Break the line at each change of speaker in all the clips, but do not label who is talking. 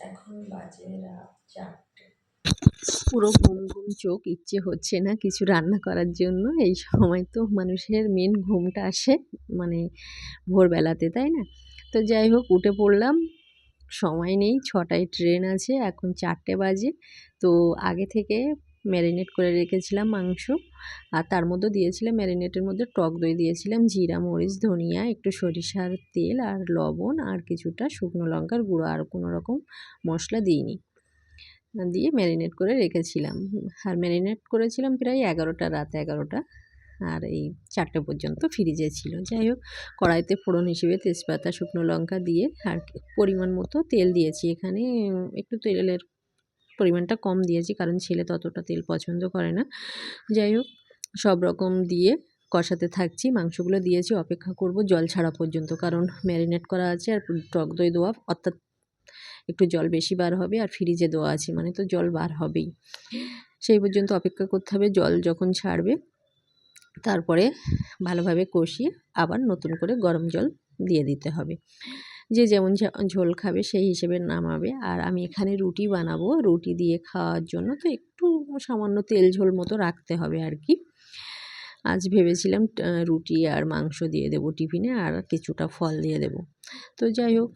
এখন বাজে রাত চারটে।
পুরো ঘুম ঘুম, চোখ ইচ্ছে হচ্ছে না কিছু রান্না করার জন্য। এই সময় তো মানুষের মেন ঘুমটা আসে মানে ভোরবেলাতে, তাই না? তো যাই হোক, উঠে পড়লাম। সময় নেই, ছটায় ট্রেন আছে, এখন চারটে বাজে। তো আগে থেকে ম্যারিনেট করে রেখেছিলাম মাংস। আর তার মধ্যে দিয়েছিলাম ম্যারিনেটের মধ্যে টক দই দিয়েছিলাম, জিরা, মরিচ, ধনিয়া, একটু সরিষার তেল আর লবণ আর কিছুটা শুকনো লঙ্কার গুঁড়ো আর কোনো রকম মশলা দিইনি। দিয়ে ম্যারিনেট করে রেখেছিলাম। আর ম্যারিনেট করেছিলাম প্রায় এগারোটা, রাত এগারোটা। আর এই চারটে পর্যন্ত ফ্রিজে ছিল। যাই হোক, কড়াইতে ফোড়ন হিসেবে তেজপাতা, শুকনো লঙ্কা দিয়ে আর পরিমাণ মতো তেল দিয়েছি। এখানে একটু তেলের পরিমাণটা কম দিয়েছি, কারণ ছেলে ততটা তেল পছন্দ করে না। যাই হোক, সব রকম দিয়ে কষাতে থাকছি, মাংসগুলো দিয়েছি, অপেক্ষা করব জল ছাড়া পর্যন্ত, কারণ ম্যারিনেট করা আছে আর টক দই দেওয়া, অর্থাৎ একটু জল বেশি বার হবে আর ফ্রিজে দেওয়া আছে মানে তো জল বার হবেই। সেই পর্যন্ত অপেক্ষা করতে হবে, জল যখন ছাড়বে, তারপরে ভালোভাবে কষিয়ে আবার নতুন করে গরম জল দিয়ে দিতে হবে। যে যেমন ঝোল খাবে সেই হিসেবে নামাবে। আর আমি এখানে রুটি বানাবো। রুটি দিয়ে খাওয়ার জন্য তো একটু সামান্য তেল ঝোল মতো রাখতে হবে আর কি। আজ ভেবেছিলাম রুটি আর মাংস দিয়ে দেবো টিফিনে আর কিছুটা ফল দিয়ে দেব। তো যাই হোক,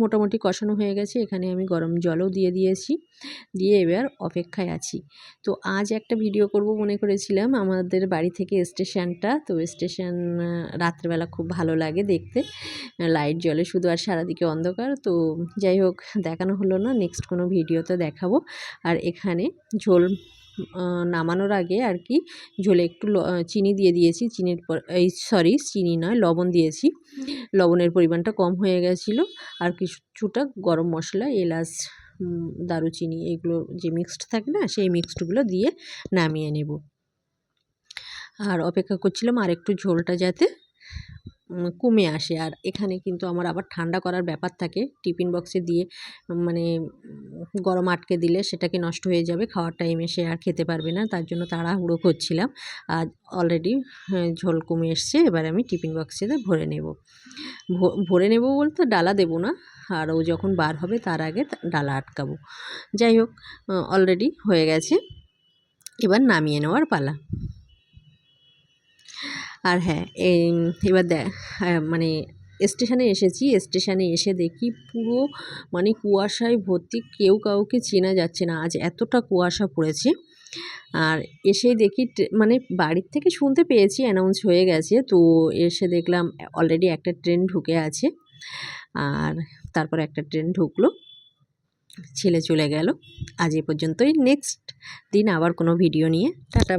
মোটামুটি কষানো হয়ে গেছে। এখানে আমি গরম জলও দিয়ে দিয়েছি। দিয়ে এবার অপেক্ষায় আছি। তো আজ একটা ভিডিও করব মনে করেছিলাম। আমাদের বাড়ি থেকে স্টেশনটা, তো স্টেশন রাত্রেবেলা খুব ভালো লাগে দেখতে। লাইট জ্বলে শুধু আর সারাদিকে অন্ধকার। তো যাই হোক, দেখানো হলো না। নেক্সট কোনো ভিডিওতে দেখাবো। আর এখানে ঝোল নামানোর আগে আর কি ঝোলে একটু চিনি দিয়ে দিয়েছি। চিনির পর, এই সরি, চিনি নয়, লবণ দিয়েছি। লবণের পরিমাণটা কম হয়ে গেছিল। আর কিছুটা গরম মশলা, এলাচ দারুচিনি এগুলো যে মিক্সড থাকে না, সেই মিক্সডগুলো দিয়ে নামিয়ে নেব। আর অপেক্ষা করছিলাম আর একটু ঝোলটা যাতে কমে আসে। আর এখানে কিন্তু আমার আবার ঠান্ডা করার ব্যাপার থাকে। টিফিন বক্সে দিয়ে মানে গরম আটকে দিলে সেটাকে নষ্ট হয়ে যাবে খাওয়ার টাইমে সে আর খেতে পারবে না। তার জন্য তাড়াহুড়ো করছিলাম। আর অলরেডি হ্যাঁ, ঝোল কমে এসছে। এবার আমি টিফিন বক্সেতে ভরে নেব। ভরে নেব বলতে ডালা দেবো না। আর ও যখন বার হবে তার আগে ডালা আটকাবো। যাই হোক অলরেডি হয়ে গেছে। এবার নামিয়ে নেওয়ার পালা। আর হ্যাঁ এবার দেখ মানে স্টেশনে এসেছি, স্টেশনে এসে দেখি পুরো মানে কুয়াশায় ভর্তি কেউ কাউকে চেনা যাচ্ছে না। আজ এতটা কুয়াশা পড়েছে। আর এসেই দেখি মানে বাড়ির থেকে শুনতে পেয়েছি অ্যানাউন্স হয়ে গেছে। তো এসে দেখলাম অলরেডি একটা ট্রেন ঢুকে আছে। আর তারপর একটা ট্রেন ঢুকলো, ছেলে চলে গেল। আজ এ পর্যন্তই। নেক্সট দিন আবার কোনো ভিডিও নিয়ে। টাটা।